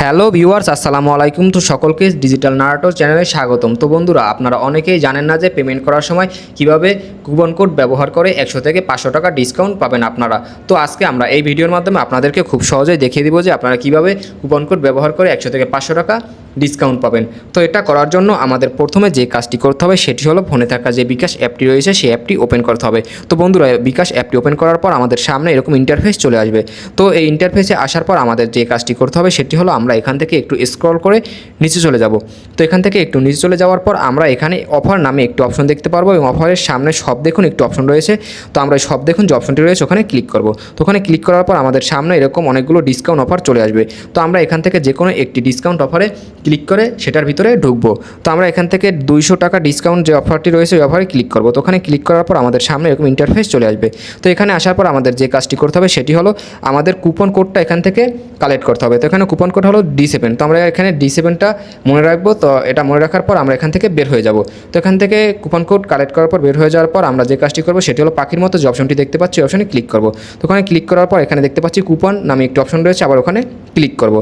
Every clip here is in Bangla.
হ্যালো ভিউয়ার্স, আসসালামু আলাইকুম। তো সকলকে ডিজিটাল নারাটো চ্যানেলে স্বাগতম। তো বন্ধুরা, আপনারা অনেকেই জানেন না যে পেমেন্ট করার সময় কীভাবে কুপন কোড ব্যবহার করে একশো থেকে পাঁচশো টাকা ডিসকাউন্ট পাবেন আপনারা। তো আজকে আমরা এই ভিডিওর মাধ্যমে আপনাদেরকে খুব সহজেই দেখিয়ে দিব যে আপনারা কীভাবে কুপন কোড ব্যবহার করে একশো থেকে পাঁচশো টাকা ডিসকাউন্ট পাবেন। তো এটা করার জন্য আমাদের প্রথমে যে কাজটি করতে হবে সেটি হলো ফোনে থাকা যে বিকাশ অ্যাপটি রয়েছে সেই অ্যাপটি ওপেন করতে হবে। তো বন্ধুরা, বিকাশ অ্যাপটি ওপেন করার পর আমাদের সামনে এরকম ইন্টারফেস চলে আসবে। তো এই ইন্টারফেসে আসার পর আমাদের যে কাজটি করতে হবে সেটি হলো আমরা এখান থেকে একটু স্ক্রল করে নিচে চলে যাব। তো এখান থেকে একটু নিচে চলে যাওয়ার পর আমরা এখানে অফার নামে একটু অপশন দেখতে পারব এবং অফারের সামনে সব দেখুন একটু অপশন রয়েছে। তো আমরা সব দেখুন যে অপশনটি রয়েছে ওখানে ক্লিক করব। তো ওখানে ক্লিক করার পর আমাদের সামনে এরকম অনেকগুলো ডিসকাউন্ট অফার চলে আসবে। তো আমরা এখান থেকে যে কোনো একটি ডিসকাউন্ট অফারে ক্লিক করে সেটার ভিতরে ঢুকবো। তো আমরা এখান থেকে দুইশো টাকা ডিসকাউন্ট যে অফারটি রয়েছে, ওই অফারে ক্লিক করব। তো ওখানে ক্লিক করার পর আমাদের সামনে এরকম ইন্টারফেস চলে আসবে। তো এখানে আসার পর আমাদের যে কাজটি করতে হবে সেটি হলো আমাদের কুপন কোডটা এখান থেকে কালেক্ট করতে হবে। তো এখানে কুপন কোড হলো ডি সেভেন তো আমরা এখানে ডি সেভেনটা মনে রাখব। তো এটা মনে রাখার পর আমরা এখান থেকে বের হয়ে যাব। তো এখান থেকে কুপন কোড কালেক্ট করার পর বের হয়ে যাওয়ার পর আমরা যে কাজটি করব সেটি হলো পাখির মতো যে অপশনটি দেখতে পাচ্ছি অপশনে ক্লিক করব। তো ওখানে ক্লিক করার পর এখানে দেখতে পাচ্ছি কুপন নামে একটি অপশন রয়েছে। আবার ওখানে ক্লিক করব।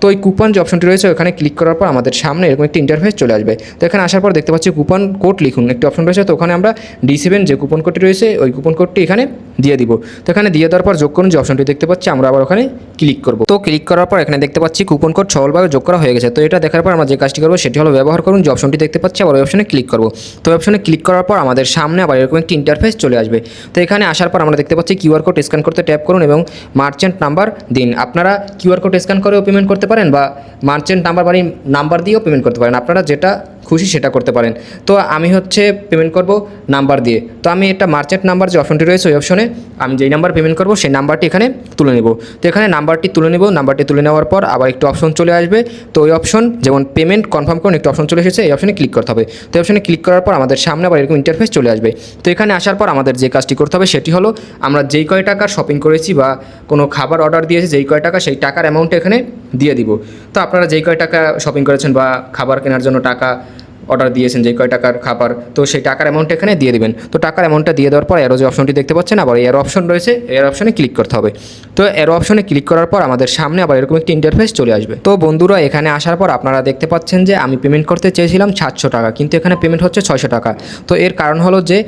তো ওই কুপন যে অপশনটি রয়েছে, ওখানে ক্লিক করার পর আমাদের সামনে এরকম একটি ইন্টারফেস চলে আসবে। তো এখানে আসার পর দেখতে পাচ্ছি কুপন কোড লিখুন, একটি অপশন রয়েছে। তো ওখানে আমরা ডি সেভেন যে কুপন কোডটি রয়েছে, ওই কুপন কোডটি এখানে দিয়ে দিব। তো এখানে দিয়ে দেওয়ার পর যোগ করুন, যে অপশনটি দেখতে পাচ্ছি, আমরা আবার ওখানে ক্লিক করব। তো ক্লিক করার পর এখানে দেখতে পাচ্ছি কুপন কোড সফলভাবে যোগ করা হয়ে গেছে। তো এটা দেখার পর আমরা যে কাজটি করব, সেটি হলো ব্যবহার করুন, যে অপশনটি দেখতে পাচ্ছি, আবার ওই অপশনে ক্লিক করব। তো অপশনে ক্লিক করার পর আমাদের সামনে আবার এরকম একটি ইন্টারফেস চলে আসবে। তো এখানে আসার পর আমরা দেখতে পাচ্ছি কিউআর কোড স্ক্যান করতে ট্যাপ করুন এবং মার্চেন্ট নাম্বার দিন। আপনারা কিউআর কোড স্ক্যান করেও পেমেন্ট করতে পারেন বা মার্চেন্ট নাম্বার বাড়ি নাম্বার দিয়েও পেমেন্ট করতে পারেন। আপনারা যেটা খুশি সেটা করতে পারেন। তো আমি হচ্ছে পেমেন্ট করব নাম্বার দিয়ে। তো আমি একটা মার্চেন্ট নাম্বার যে অপশনটি রয়েছে ওই অপশনে আমি যেই নাম্বার পেমেন্ট করব সেই নাম্বারটি এখানে তুলে নেব। তো এখানে নাম্বারটি তুলে নেব নাম্বারটি তুলে নেওয়ার পর আবার একটু অপশন চলে আসবে। তো ওই অপশন যেমন পেমেন্ট কনফার্ম করুন একটু অপশন চলে এসেছে, এই অপশনে ক্লিক করতে হবে। তো অপশনে ক্লিক করার পর আমাদের সামনে আবার এরকম ইন্টারফেস চলে আসবে। তো এখানে আসার পর আমাদের যে কাজটি করতে হবে সেটি হলো আমরা যেই কয় টাকার শপিং করেছি বা কোনো খাবার অর্ডার দিয়েছি যেই কয় টাকা সেই টাকার অ্যামাউন্ট এখানে দিয়ে দিব। তো আপনারা যেই কয় টাকা শপিং করেছেন বা খাবার কেনার জন্য টাকা অর্ডার দিয়েছেন যে কয় টাকার খাবার, তো সেই টাকার অ্যামাউন্ট এখানে দিয়ে দেবেন। তো টাকার অ্যামাউন্টটা দিয়ে দেওয়ার পর এরো যে অপশনটি দেখতে পাচ্ছেন, আবার এর অপশন রয়েছে এর অপশনে ক্লিক করতে হবে। তো এর অপশনে ক্লিক করার পর আমাদের সামনে আবার এরকম একটি ইন্টারফেস চলে আসবে। তো বন্ধুরা, এখানে আসার পর আপনারা দেখতে পাচ্ছেন যে আমি পেমেন্ট করতে চেয়েছিলাম সাতশো টাকা, কিন্তু এখানে পেমেন্ট হচ্ছে ছয়শো টাকা। তো এর কারণ হলো যে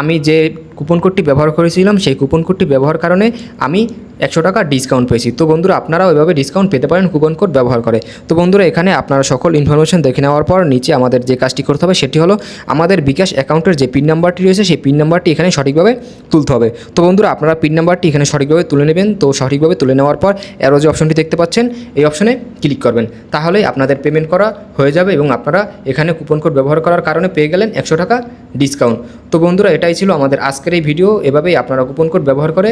আমি যে কুপন কোডটি ব্যবহার করেছিলাম, সেই কুপন কোডটি ব্যবহার কারণে আমি একশো টাকা ডিসকাউন্ট পেয়েছি। তো বন্ধুরা, আপনারাও এভাবে ডিসকাউন্ট পেতে পারেন কুপন কোড ব্যবহার করে। তো বন্ধুরা, এখানে আপনারা সকল ইনফরমেশন দেখে নেওয়ার পর নিচে আমাদের যে কাজটি করতে হবে, সেটি হলো আমাদের বিকাশ অ্যাকাউন্টের যে পিন নাম্বারটি রয়েছে, সেই পিন নাম্বারটি এখানে সঠিকভাবে তুলতে হবে। তো বন্ধুরা, আপনারা পিন নাম্বারটি এখানে সঠিকভাবে তুলে নেবেন। তো সঠিকভাবে তুলে নেওয়ার পর এরও যে অপশনটি দেখতে পাচ্ছেন, এই অপশনে ক্লিক করবেন। তাহলেই আপনাদের পেমেন্ট করা হয়ে যাবে এবং আপনারা এখানে কুপন কোড ব্যবহার করার কারণে পেয়ে গেলেন একশো টাকা ডিসকাউন্ট তো বন্ধুরা, এটাই ছিল আমাদের আজকের এই ভিডিও এভাবেই আপনারা কুপন কোড ব্যবহার করে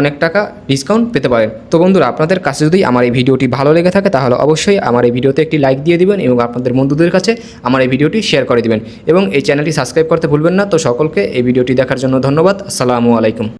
অনেক টাকা ডিসকাউন্ট পেতে পারেন। তো বন্ধুরা, আপনাদের কাছে যদি আমার এই ভিডিওটি ভালো লেগে থাকে, তাহলে অবশ্যই আমার এই ভিডিওতে একটি লাইক দিয়ে দিবেন এবং আপনাদের বন্ধুদের কাছে আমার এই ভিডিওটি শেয়ার করে দিবেন। এবং এই চ্যানেলটি সাবস্ক্রাইব করতে ভুলবেন না। তো সকলকে এই ভিডিওটি দেখার জন্য ধন্যবাদ। আসসালামু আলাইকুম।